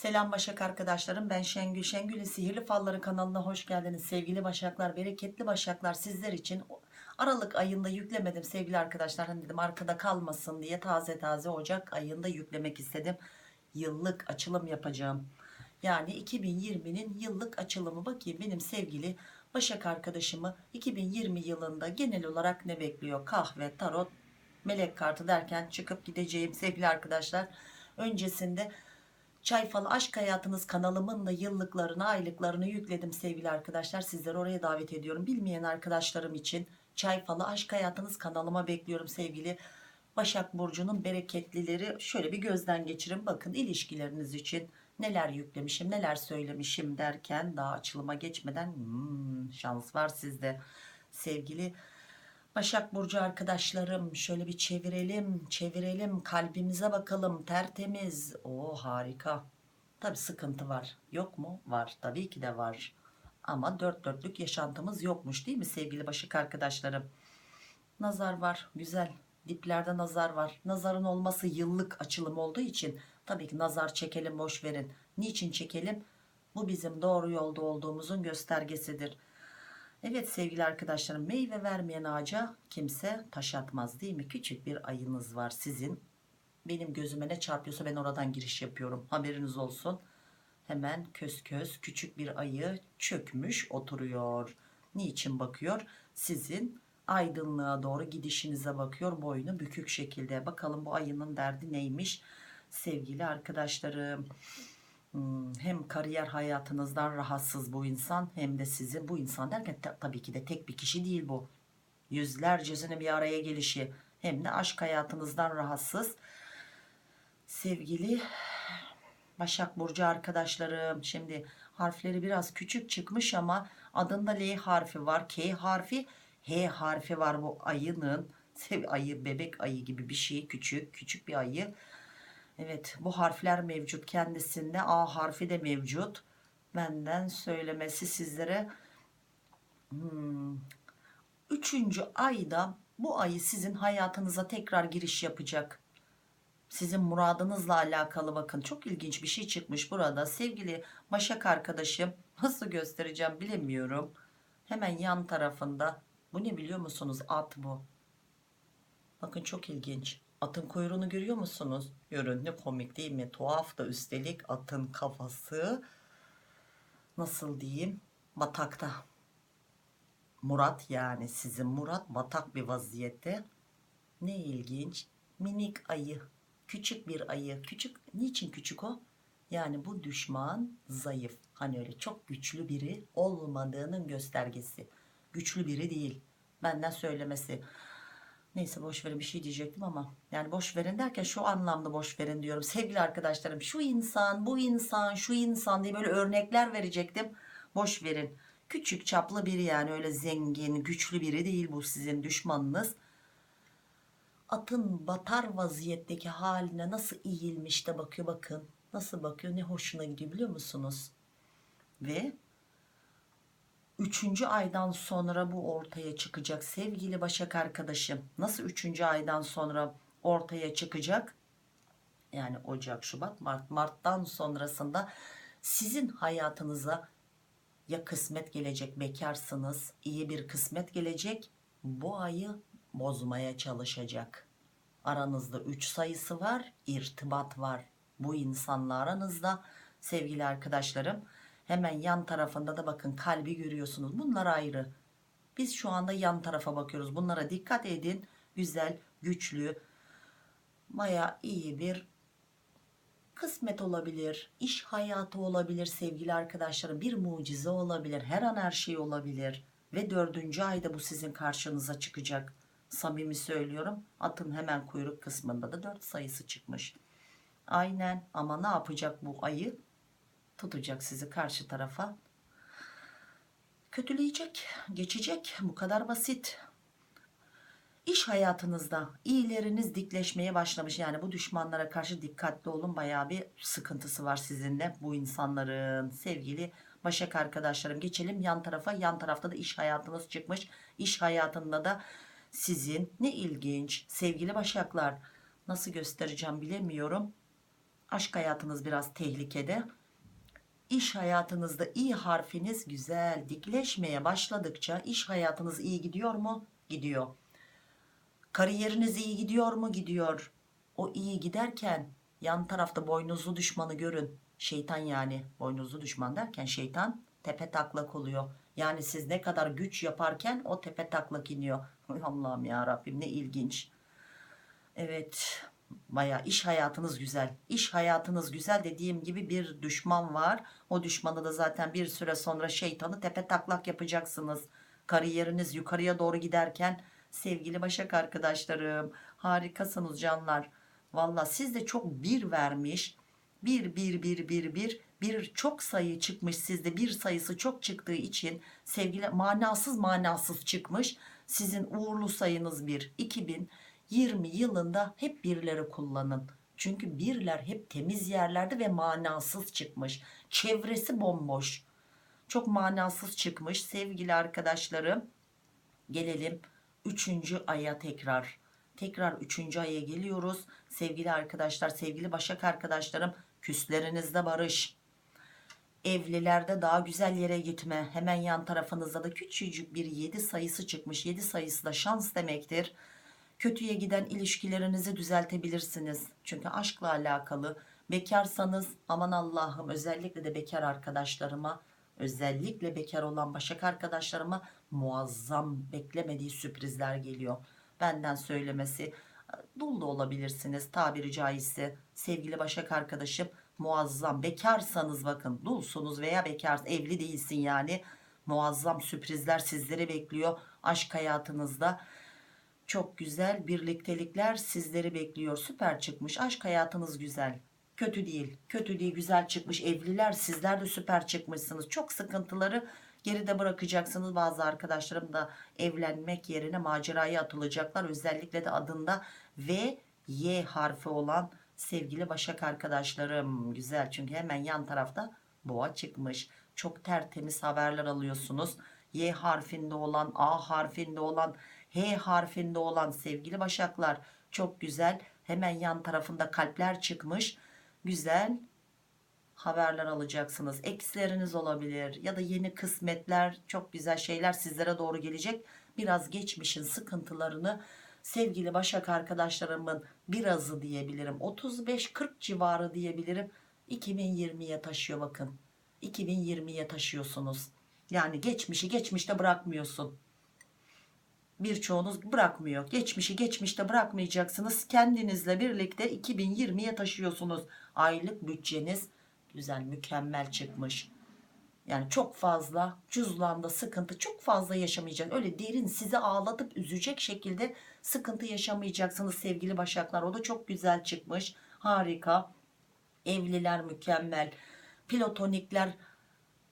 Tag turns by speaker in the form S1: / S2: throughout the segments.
S1: Selam Başak arkadaşlarım. Ben Şengül. Şengül'ün Sihirli Falları kanalına hoş geldiniz. Sevgili Başaklar bereketli Başaklar sizler için. Aralık ayında yüklemedim sevgili arkadaşlar. Hani dedim arkada kalmasın diye taze taze Ocak ayında yüklemek istedim. Yıllık açılım yapacağım. Yani 2020'nin yıllık açılımı. Bakayım benim sevgili Başak arkadaşımı 2020 yılında genel olarak ne bekliyor? Kahve tarot melek kartı derken çıkıp gideceğim sevgili arkadaşlar. Öncesinde Çay Falı Aşk Hayatınız kanalımın da yıllıklarını aylıklarını yükledim sevgili arkadaşlar. Sizleri oraya davet ediyorum. Bilmeyen arkadaşlarım için Çay Falı Aşk Hayatınız kanalıma bekliyorum sevgili Başak Burcu'nun bereketlileri. Şöyle bir gözden geçirin bakın ilişkileriniz için neler yüklemişim neler söylemişim derken daha açılıma geçmeden hmm, şans var sizde sevgili Başak Burcu arkadaşlarım şöyle bir çevirelim çevirelim. Kalbimize bakalım tertemiz. O harika. Tabi sıkıntı var. Yok mu? Var. Tabii ki de var. Ama dört dörtlük yaşantımız yokmuş değil mi sevgili Başak arkadaşlarım? Nazar var güzel. Diplerde nazar var. Nazarın olması yıllık açılım olduğu için tabii ki nazar çekelim boş verin. Niçin çekelim? Bu bizim doğru yolda olduğumuzun göstergesidir Evet sevgili arkadaşlarım meyve vermeyen ağaca kimse taş atmaz değil mi? Küçük bir ayınız var sizin. Benim gözüme ne çarpıyorsa ben oradan giriş yapıyorum. Haberiniz olsun. Hemen köz köz küçük bir ayı çökmüş oturuyor. Niçin bakıyor? Sizin aydınlığa doğru gidişinize bakıyor. Boynu bükük şekilde. Bakalım bu ayının derdi neymiş? Sevgili arkadaşlarım. Hmm, hem kariyer hayatınızdan rahatsız bu insan hem de sizi bu insan derken ta- tabii ki de tek bir kişi değil bu. Yüzlercesinin bir araya gelişi hem de aşk hayatınızdan rahatsız. Sevgili Başak Burcu arkadaşlarım şimdi harfleri biraz küçük çıkmış ama adında L harfi var K harfi H harfi var bu ayının Sev- ayı bebek ayı gibi bir şey küçük küçük bir ayı Evet bu harfler mevcut kendisinde A harfi de mevcut. Benden söylemesi sizlere hmm, üçüncü ayda bu ayı sizin hayatınıza tekrar giriş yapacak. Sizin muradınızla alakalı bakın çok ilginç bir şey çıkmış burada. Sevgili Başak arkadaşım nasıl göstereceğim bilemiyorum. Hemen yan tarafında bu ne biliyor musunuz at bu. Bakın çok ilginç. Atın kuyruğunu görüyor musunuz? Görün ne komik değil mi? Tuhaf da üstelik atın kafası nasıl diyeyim batakta. Murat yani sizin Murat batak bir vaziyette. Ne ilginç. Minik ayı. Küçük bir ayı. Küçük. Niçin küçük o? Yani bu düşman zayıf. Hani öyle çok güçlü biri olmadığının göstergesi. Güçlü biri değil. Benden söylemesi. Neyse boş verin bir şey diyecektim ama yani boş verin derken şu anlamda boş verin diyorum. Sevgili arkadaşlarım şu insan, bu insan, şu insan diye böyle örnekler verecektim. Boş verin. Küçük çaplı biri yani öyle zengin, güçlü biri değil bu sizin düşmanınız. Atın batar vaziyetteki haline nasıl eğilmiş de bakıyor bakın. Nasıl bakıyor ne hoşuna gidiyor biliyor musunuz? Ve Üçüncü aydan sonra bu ortaya çıkacak sevgili Başak arkadaşım. Nasıl üçüncü aydan sonra ortaya çıkacak? Yani Ocak, Şubat, Mart, Mart'tan sonrasında sizin hayatınıza ya kısmet gelecek bekarsınız iyi bir kısmet gelecek bu ayı bozmaya çalışacak. Aranızda 3 sayısı var irtibat var bu insanla aranızda sevgili arkadaşlarım. Hemen yan tarafında da bakın kalbi görüyorsunuz. Bunlar ayrı. Biz şu anda yan tarafa bakıyoruz. Bunlara dikkat edin. Güzel, güçlü, baya iyi bir kısmet olabilir. iş hayatı olabilir sevgili arkadaşlarım. Bir mucize olabilir. Her an her şey olabilir. Ve dördüncü ayda bu sizin karşınıza çıkacak. Samimi söylüyorum. Atın hemen kuyruk kısmında da dört sayısı çıkmış. Aynen ama ne yapacak bu ayı? Tutacak sizi karşı tarafa. Kötüleyecek geçecek bu kadar basit. İş hayatınızda iyileriniz dikleşmeye başlamış. Yani bu düşmanlara karşı dikkatli olun. Bayağı bir sıkıntısı var sizinle. Bu insanların sevgili Başak arkadaşlarım geçelim yan tarafa. Yan tarafta da iş hayatınız çıkmış. İş hayatında da sizin ne ilginç sevgili Başaklar. Nasıl göstereceğim bilemiyorum. Aşk hayatınız biraz tehlikede. İş hayatınızda i harfiniz güzel dikleşmeye başladıkça iş hayatınız iyi gidiyor mu? Gidiyor. Kariyeriniz iyi gidiyor mu? Gidiyor. O iyi giderken yan tarafta boynuzlu düşmanı görün. Şeytan yani boynuzlu düşman derken şeytan tepe taklak oluyor. Yani siz ne kadar güç yaparken o tepe taklak iniyor. Allah'ım ya Rabbim ne ilginç. Evet baya iş hayatınız güzel. İş hayatınız güzel dediğim gibi bir düşman var. O düşmanı da zaten bir süre sonra şeytanı tepe taklak yapacaksınız. Kariyeriniz yukarıya doğru giderken sevgili Başak arkadaşlarım harikasınız canlar. Valla siz de çok bir vermiş. Bir bir bir bir bir bir çok sayı çıkmış sizde bir sayısı çok çıktığı için sevgili manasız manasız çıkmış. Sizin uğurlu sayınız bir 2020 yılında hep birleri kullanın. Çünkü birler hep temiz yerlerde ve manasız çıkmış. Çevresi bomboş. Çok manasız çıkmış sevgili arkadaşlarım. Gelelim 3. aya tekrar. Tekrar 3. aya geliyoruz. Sevgili arkadaşlar, sevgili Başak arkadaşlarım, küslerinizde barış. Evlilerde daha güzel yere gitme. Hemen yan tarafınızda da küçücük bir 7 sayısı çıkmış. 7 sayısı da şans demektir. Kötüye giden ilişkilerinizi düzeltebilirsiniz. Çünkü aşkla alakalı. Bekarsanız aman Allah'ım özellikle de bekar arkadaşlarıma özellikle bekar olan başak arkadaşlarıma muazzam beklemediği sürprizler geliyor. Benden söylemesi dul da olabilirsiniz tabiri caizse sevgili başak arkadaşım muazzam bekarsanız bakın dulsunuz veya bekar evli değilsin yani muazzam sürprizler sizleri bekliyor aşk hayatınızda çok güzel birliktelikler sizleri bekliyor. Süper çıkmış. Aşk hayatınız güzel. Kötü değil. Kötü değil güzel çıkmış. Evliler sizler de süper çıkmışsınız. Çok sıkıntıları geride bırakacaksınız. Bazı arkadaşlarım da evlenmek yerine maceraya atılacaklar. Özellikle de adında V Y harfi olan sevgili Başak arkadaşlarım. Güzel çünkü hemen yan tarafta boğa çıkmış. Çok tertemiz haberler alıyorsunuz. Y harfinde olan A harfinde olan H harfinde olan sevgili Başaklar çok güzel hemen yan tarafında kalpler çıkmış güzel haberler alacaksınız. Eksileriniz olabilir ya da yeni kısmetler, çok güzel şeyler sizlere doğru gelecek. Biraz geçmişin sıkıntılarını sevgili Başak arkadaşlarımın birazı diyebilirim. 35-40 civarı diyebilirim. 2020'ye taşıyor bakın. 2020'ye taşıyorsunuz. Yani geçmişi geçmişte bırakmıyorsun. Birçoğunuz bırakmıyor. Geçmişi geçmişte bırakmayacaksınız. Kendinizle birlikte 2020'ye taşıyorsunuz. Aylık bütçeniz güzel mükemmel çıkmış yani çok fazla cüzdanda sıkıntı çok fazla yaşamayacak öyle derin sizi ağlatıp üzecek şekilde sıkıntı yaşamayacaksınız sevgili başaklar o da çok güzel çıkmış harika evliler mükemmel platonikler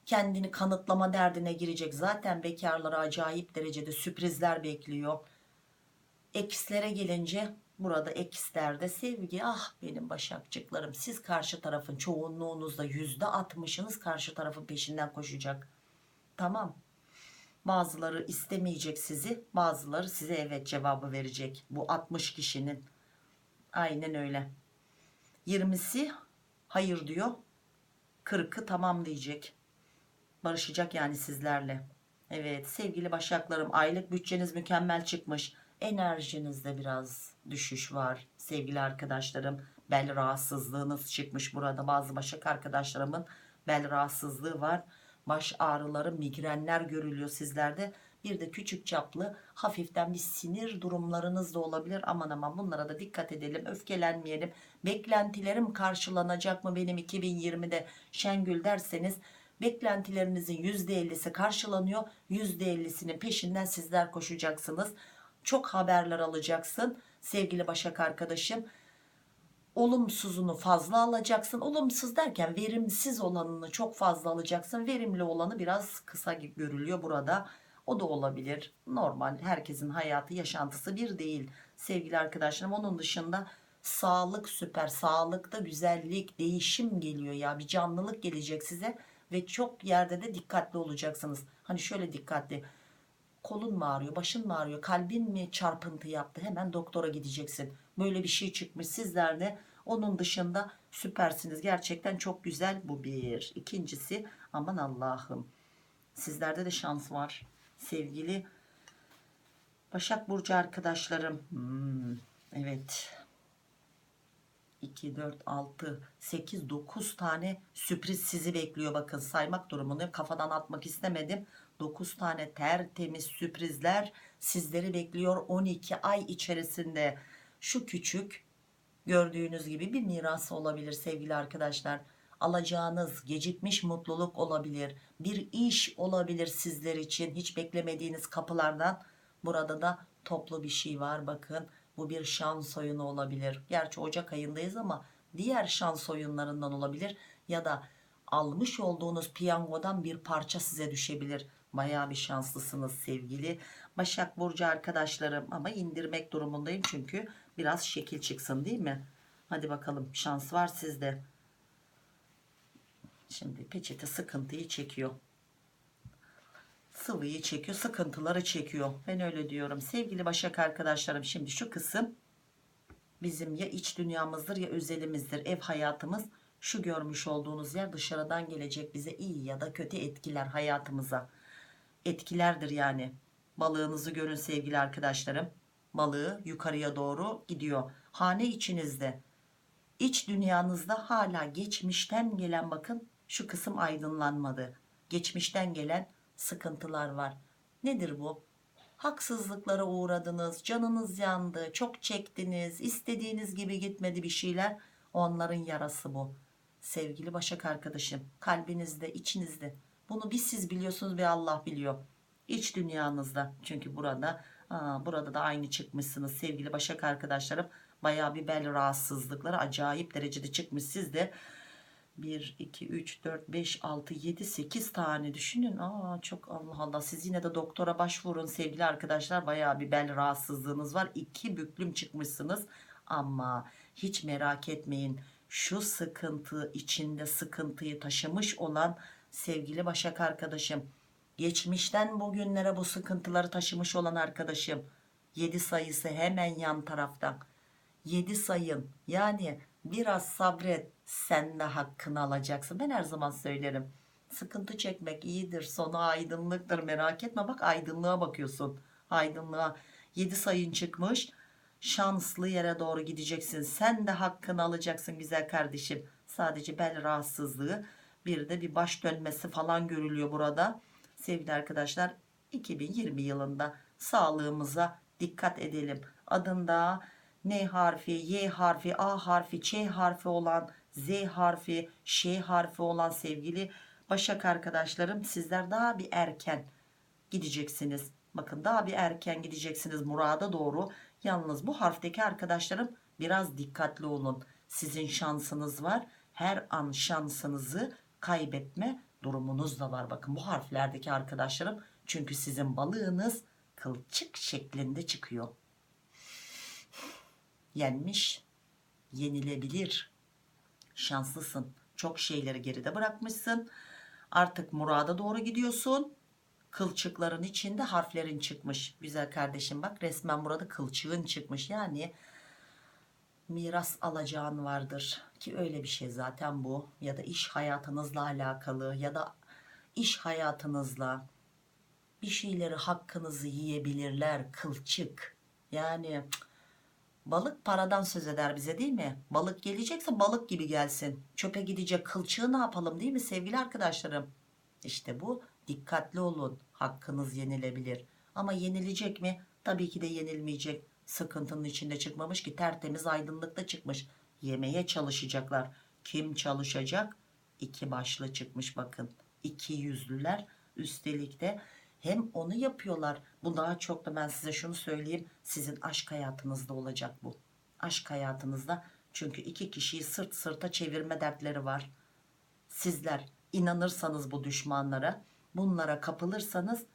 S1: kendini kanıtlama derdine girecek. Zaten bekarlara acayip derecede sürprizler bekliyor. Ekslere gelince burada ekslerde sevgi. Ah benim başakçıklarım siz karşı tarafın çoğunluğunuzda yüzde altmışınız karşı tarafın peşinden koşacak. Tamam. Bazıları istemeyecek sizi bazıları size evet cevabı verecek. Bu 60 kişinin. Aynen öyle. 20'si hayır diyor. 40'ı tamam diyecek barışacak yani sizlerle. Evet sevgili başaklarım aylık bütçeniz mükemmel çıkmış. Enerjinizde biraz düşüş var sevgili arkadaşlarım. Bel rahatsızlığınız çıkmış burada. Bazı başak arkadaşlarımın bel rahatsızlığı var. Baş ağrıları migrenler görülüyor sizlerde. Bir de küçük çaplı hafiften bir sinir durumlarınız da olabilir. Aman aman bunlara da dikkat edelim öfkelenmeyelim. Beklentilerim karşılanacak mı benim 2020'de Şengül derseniz beklentilerinizin %50'si karşılanıyor. %50'sinin peşinden sizler koşacaksınız. Çok haberler alacaksın sevgili Başak arkadaşım. Olumsuzunu fazla alacaksın. Olumsuz derken verimsiz olanını çok fazla alacaksın. Verimli olanı biraz kısa görülüyor burada. O da olabilir. Normal herkesin hayatı yaşantısı bir değil. Sevgili arkadaşlarım onun dışında sağlık süper sağlıkta güzellik değişim geliyor ya. Bir canlılık gelecek size ve çok yerde de dikkatli olacaksınız hani şöyle dikkatli kolun mu ağrıyor başın mı ağrıyor kalbin mi çarpıntı yaptı hemen doktora gideceksin böyle bir şey çıkmış sizler de Onun dışında süpersiniz. Gerçekten çok güzel bu bir. İkincisi aman Allah'ım. Sizlerde de şans var. Sevgili Başak Burcu arkadaşlarım. Hmm, evet. 2, 4, 6, 8, 9 tane sürpriz sizi bekliyor. Bakın saymak durumundayım. Kafadan atmak istemedim. 9 tane tertemiz sürprizler sizleri bekliyor 12 ay içerisinde. Şu küçük gördüğünüz gibi bir miras olabilir sevgili arkadaşlar. Alacağınız gecikmiş mutluluk olabilir. Bir iş olabilir sizler için. Hiç beklemediğiniz kapılardan. Burada da toplu bir şey var bakın. Bu bir şans oyunu olabilir. Gerçi Ocak ayındayız ama diğer şans oyunlarından olabilir. Ya da almış olduğunuz piyangodan bir parça size düşebilir. Bayağı bir şanslısınız sevgili Başak Burcu arkadaşlarım. Ama indirmek durumundayım çünkü biraz şekil çıksın değil mi? Hadi bakalım şans var sizde. Şimdi peçete sıkıntıyı çekiyor. Sıvıyı çekiyor, sıkıntıları çekiyor. Ben öyle diyorum. Sevgili Başak arkadaşlarım şimdi şu kısım bizim ya iç dünyamızdır ya özelimizdir. Ev hayatımız şu görmüş olduğunuz yer dışarıdan gelecek bize iyi ya da kötü etkiler hayatımıza. Etkilerdir yani. Balığınızı görün sevgili arkadaşlarım. Balığı yukarıya doğru gidiyor. Hane içinizde İç dünyanızda hala geçmişten gelen bakın şu kısım aydınlanmadı. Geçmişten gelen sıkıntılar var. Nedir bu? Haksızlıklara uğradınız, canınız yandı, çok çektiniz, istediğiniz gibi gitmedi bir şeyler. Onların yarası bu. Sevgili Başak arkadaşım, kalbinizde, içinizde. Bunu bir siz biliyorsunuz bir Allah biliyor. İç dünyanızda. Çünkü burada, aa, burada da aynı çıkmışsınız sevgili Başak arkadaşlarım. Bayağı bir bel rahatsızlıkları acayip derecede çıkmış sizde. 1, 2, 3, 4, 5, 6, 7, 8 tane düşünün. Aa, çok Allah Allah. Siz yine de doktora başvurun sevgili arkadaşlar. Bayağı bir bel rahatsızlığınız var. 2 büklüm çıkmışsınız. Ama hiç merak etmeyin. Şu sıkıntı içinde sıkıntıyı taşımış olan sevgili Başak arkadaşım. Geçmişten bugünlere bu sıkıntıları taşımış olan arkadaşım. 7 sayısı hemen yan taraftan. 7 sayın yani biraz sabret sen de hakkını alacaksın. Ben her zaman söylerim. Sıkıntı çekmek iyidir sonu aydınlıktır. Merak etme bak aydınlığa bakıyorsun. Aydınlığa. 7 sayın çıkmış. Şanslı yere doğru gideceksin. Sen de hakkını alacaksın güzel kardeşim. Sadece bel rahatsızlığı bir de bir baş dönmesi falan görülüyor burada. Sevgili arkadaşlar 2020 yılında sağlığımıza dikkat edelim. Adında N harfi, Y harfi, A harfi, Ç harfi olan, Z harfi, Ş harfi olan sevgili Başak arkadaşlarım sizler daha bir erken gideceksiniz. Bakın daha bir erken gideceksiniz murada doğru. Yalnız bu harfteki arkadaşlarım biraz dikkatli olun. Sizin şansınız var. Her an şansınızı kaybetme durumunuz da var. Bakın bu harflerdeki arkadaşlarım çünkü sizin balığınız kılçık şeklinde çıkıyor yenmiş, yenilebilir. Şanslısın. Çok şeyleri geride bırakmışsın. Artık murada doğru gidiyorsun. Kılçıkların içinde harflerin çıkmış. Güzel kardeşim bak resmen burada kılçığın çıkmış. Yani miras alacağın vardır. Ki öyle bir şey zaten bu. Ya da iş hayatınızla alakalı ya da iş hayatınızla bir şeyleri hakkınızı yiyebilirler. Kılçık. Yani Balık paradan söz eder bize değil mi? Balık gelecekse balık gibi gelsin. Çöpe gidecek kılçığı ne yapalım değil mi sevgili arkadaşlarım? İşte bu dikkatli olun. Hakkınız yenilebilir. Ama yenilecek mi? Tabii ki de yenilmeyecek. Sıkıntının içinde çıkmamış ki tertemiz aydınlıkta çıkmış. Yemeye çalışacaklar. Kim çalışacak? İki başlı çıkmış bakın. İki yüzlüler. Üstelik de hem onu yapıyorlar. Bu daha çok da ben size şunu söyleyeyim. Sizin aşk hayatınızda olacak bu. Aşk hayatınızda çünkü iki kişiyi sırt sırta çevirme dertleri var. Sizler inanırsanız bu düşmanlara, bunlara kapılırsanız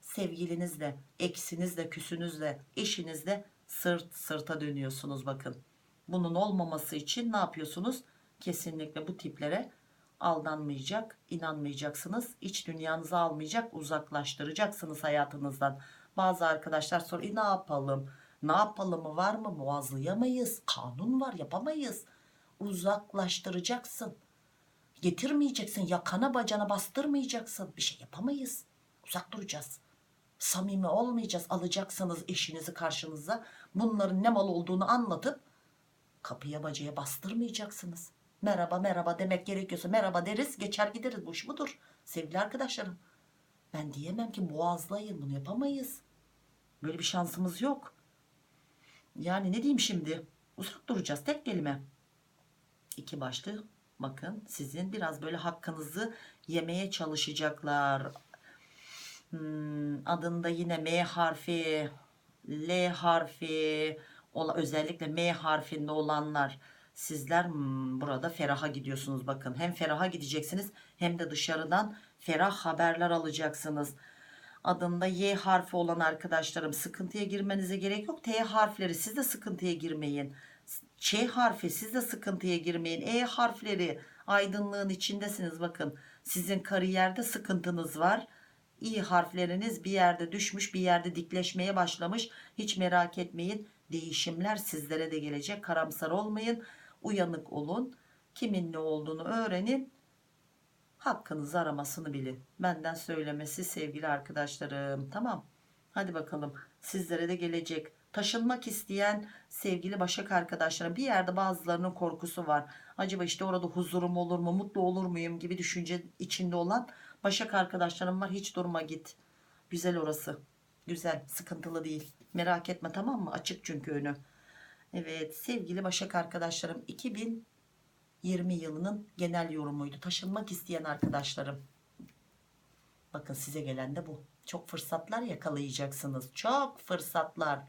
S1: sevgilinizle, eksinizle, küsünüzle, eşinizle sırt sırta dönüyorsunuz bakın. Bunun olmaması için ne yapıyorsunuz? Kesinlikle bu tiplere aldanmayacak, inanmayacaksınız. İç dünyanızı almayacak, uzaklaştıracaksınız hayatınızdan. Bazı arkadaşlar soruyor e, ne yapalım? Ne yapalım mı var mı? Boğazlayamayız. Kanun var yapamayız. uzaklaştıracaksın. Getirmeyeceksin yakana bacana bastırmayacaksın. Bir şey yapamayız. Uzak duracağız. Samimi olmayacağız. Alacaksınız eşinizi karşınıza. Bunların ne mal olduğunu anlatıp kapıya bacaya bastırmayacaksınız. Merhaba merhaba demek gerekiyorsa merhaba deriz geçer gideriz. Bu iş budur sevgili arkadaşlarım. Ben diyemem ki boğazlayın bunu yapamayız. Böyle bir şansımız yok. Yani ne diyeyim şimdi? Uzak duracağız tek kelime. İki başlı bakın sizin biraz böyle hakkınızı yemeye çalışacaklar. Hmm, adında yine M harfi, L harfi, özellikle M harfinde olanlar sizler hmm, burada feraha gidiyorsunuz bakın. Hem feraha gideceksiniz hem de dışarıdan ferah haberler alacaksınız. Adında Y harfi olan arkadaşlarım sıkıntıya girmenize gerek yok. T harfleri siz de sıkıntıya girmeyin. Ç harfi siz de sıkıntıya girmeyin. E harfleri aydınlığın içindesiniz bakın. Sizin kariyerde sıkıntınız var. İ harfleriniz bir yerde düşmüş bir yerde dikleşmeye başlamış. Hiç merak etmeyin. Değişimler sizlere de gelecek. Karamsar olmayın. Uyanık olun. Kimin ne olduğunu öğrenin. Hakkınızı aramasını bilin. Benden söylemesi sevgili arkadaşlarım. Tamam. Hadi bakalım. Sizlere de gelecek. Taşınmak isteyen sevgili Başak arkadaşlarım bir yerde bazılarının korkusu var. Acaba işte orada huzurum olur mu, mutlu olur muyum gibi düşünce içinde olan Başak arkadaşlarım var. Hiç durma git. Güzel orası. Güzel, sıkıntılı değil. Merak etme tamam mı? Açık çünkü önü. Evet sevgili Başak arkadaşlarım 2020 yılının genel yorumuydu. Taşınmak isteyen arkadaşlarım. Bakın size gelen de bu. Çok fırsatlar yakalayacaksınız. Çok fırsatlar.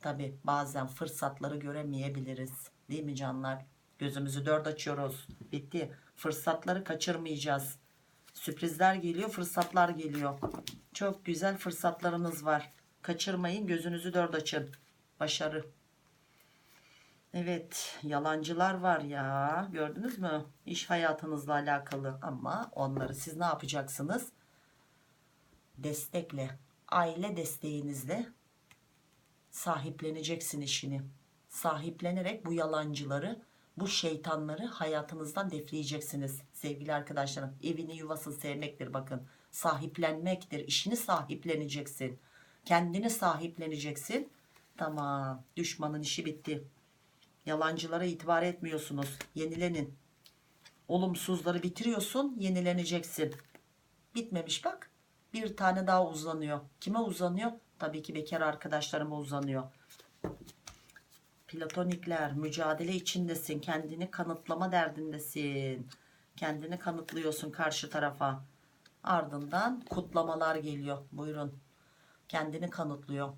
S1: Tabi bazen fırsatları göremeyebiliriz. Değil mi canlar? Gözümüzü dört açıyoruz. Bitti. Fırsatları kaçırmayacağız. Sürprizler geliyor, fırsatlar geliyor. Çok güzel fırsatlarınız var. Kaçırmayın, gözünüzü dört açın. Başarı. Evet, yalancılar var ya. Gördünüz mü? İş hayatınızla alakalı ama onları siz ne yapacaksınız? Destekle, aile desteğinizle sahipleneceksin işini. Sahiplenerek bu yalancıları, bu şeytanları hayatınızdan defleyeceksiniz sevgili arkadaşlarım. Evini yuvasını sevmektir bakın. Sahiplenmektir. İşini sahipleneceksin. Kendini sahipleneceksin. Tamam. Düşmanın işi bitti. Yalancılara itibar etmiyorsunuz. Yenilenin. Olumsuzları bitiriyorsun. Yenileneceksin. Bitmemiş bak. Bir tane daha uzanıyor. Kime uzanıyor? Tabii ki bekar arkadaşlarıma uzanıyor. Platonikler mücadele içindesin. Kendini kanıtlama derdindesin. Kendini kanıtlıyorsun karşı tarafa. Ardından kutlamalar geliyor. Buyurun. Kendini kanıtlıyor.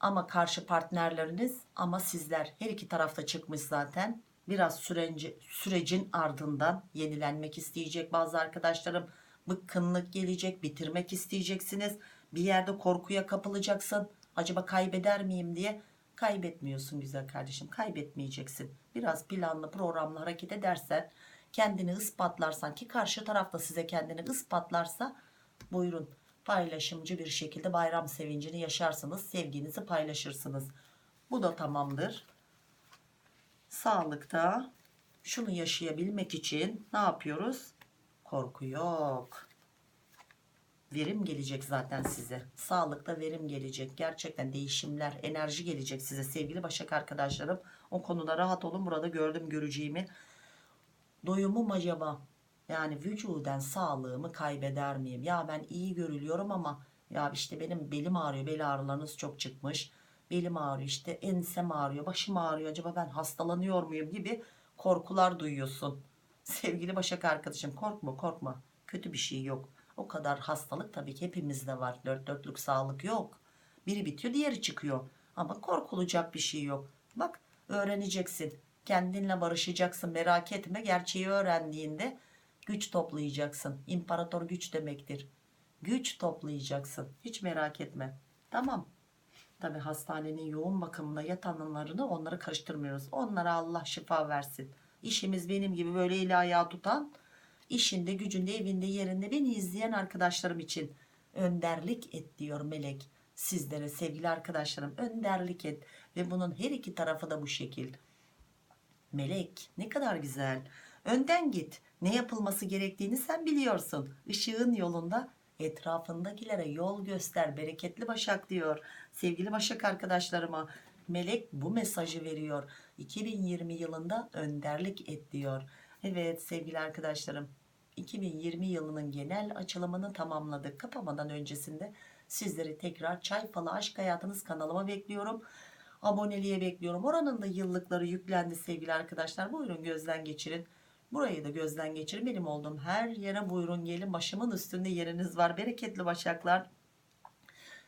S1: Ama karşı partnerleriniz ama sizler her iki tarafta çıkmış zaten. Biraz süreci, sürecin ardından yenilenmek isteyecek bazı arkadaşlarım. Bıkkınlık gelecek, bitirmek isteyeceksiniz. Bir yerde korkuya kapılacaksın. Acaba kaybeder miyim diye kaybetmiyorsun güzel kardeşim. Kaybetmeyeceksin. Biraz planlı, programlı hareket edersen, kendini ispatlarsan ki karşı tarafta size kendini ispatlarsa buyurun paylaşımcı bir şekilde bayram sevincini yaşarsınız. Sevginizi paylaşırsınız. Bu da tamamdır. Sağlıkta şunu yaşayabilmek için ne yapıyoruz? Korku yok. Verim gelecek zaten size. Sağlıkta verim gelecek. Gerçekten değişimler, enerji gelecek size sevgili Başak arkadaşlarım. O konuda rahat olun. Burada gördüm göreceğimi. Doyumum acaba? Yani vücuden sağlığımı kaybeder miyim? Ya ben iyi görülüyorum ama ya işte benim belim ağrıyor. Bel ağrılarınız çok çıkmış. Belim ağrıyor işte ensem ağrıyor. Başım ağrıyor. Acaba ben hastalanıyor muyum gibi korkular duyuyorsun. Sevgili Başak arkadaşım korkma korkma. Kötü bir şey yok. O kadar hastalık tabii ki hepimizde var. Dört dörtlük sağlık yok. Biri bitiyor diğeri çıkıyor. Ama korkulacak bir şey yok. Bak öğreneceksin. Kendinle barışacaksın merak etme. Gerçeği öğrendiğinde güç toplayacaksın. İmparator güç demektir. Güç toplayacaksın. Hiç merak etme. Tamam. Tabi hastanenin yoğun bakımında yatanlarını onları karıştırmıyoruz. Onlara Allah şifa versin. İşimiz benim gibi böyle eli ayağı tutan işinde gücünde evinde yerinde beni izleyen arkadaşlarım için önderlik et diyor melek. Sizlere sevgili arkadaşlarım önderlik et ve bunun her iki tarafı da bu şekil. Melek ne kadar güzel. Önden git. Ne yapılması gerektiğini sen biliyorsun. Işığın yolunda etrafındakilere yol göster. Bereketli Başak diyor. Sevgili Başak arkadaşlarıma Melek bu mesajı veriyor. 2020 yılında önderlik et diyor. Evet sevgili arkadaşlarım 2020 yılının genel açılımını tamamladık. Kapamadan öncesinde sizleri tekrar Çay Falı Aşk Hayatınız kanalıma bekliyorum. Aboneliğe bekliyorum. Oranın da yıllıkları yüklendi sevgili arkadaşlar. Buyurun gözden geçirin. Burayı da gözden geçirin. Benim olduğum her yere buyurun gelin. Başımın üstünde yeriniz var. Bereketli başaklar.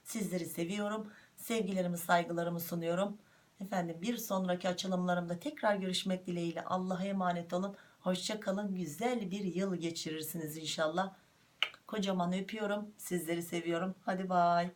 S1: Sizleri seviyorum. Sevgilerimi, saygılarımı sunuyorum. Efendim bir sonraki açılımlarımda tekrar görüşmek dileğiyle Allah'a emanet olun. Hoşça kalın. Güzel bir yıl geçirirsiniz inşallah. Kocaman öpüyorum. Sizleri seviyorum. Hadi bay.